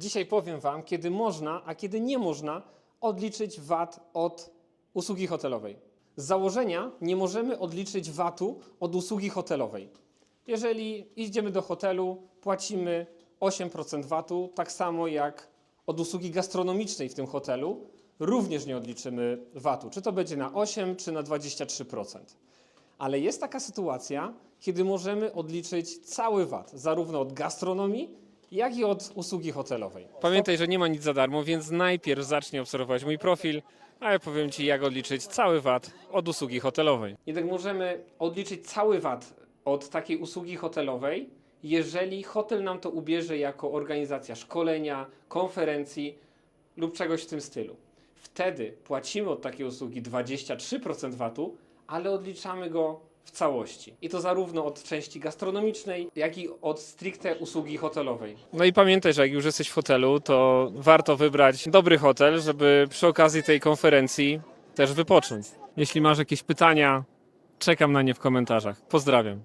Dzisiaj powiem Wam, kiedy można, a kiedy nie można odliczyć VAT od usługi hotelowej. Z założenia nie możemy odliczyć VAT-u od usługi hotelowej. Jeżeli idziemy do hotelu, płacimy 8% VAT-u, tak samo jak od usługi gastronomicznej w tym hotelu, również nie odliczymy VAT-u. Czy to będzie na 8, czy na 23%. Ale jest taka sytuacja, kiedy możemy odliczyć cały VAT, zarówno od gastronomii, jak i od usługi hotelowej. Pamiętaj, że nie ma nic za darmo, więc najpierw zacznij obserwować mój profil, a ja powiem Ci, jak odliczyć cały VAT od usługi hotelowej. Jednak możemy odliczyć cały VAT od takiej usługi hotelowej, jeżeli hotel nam to ubierze jako organizacja szkolenia, konferencji lub czegoś w tym stylu. Wtedy płacimy od takiej usługi 23% VAT-u, ale odliczamy go w całości. I to zarówno od części gastronomicznej, jak i od stricte usługi hotelowej. No i pamiętaj, że jak już jesteś w hotelu, to warto wybrać dobry hotel, żeby przy okazji tej konferencji też wypocząć. Jeśli masz jakieś pytania, czekam na nie w komentarzach. Pozdrawiam.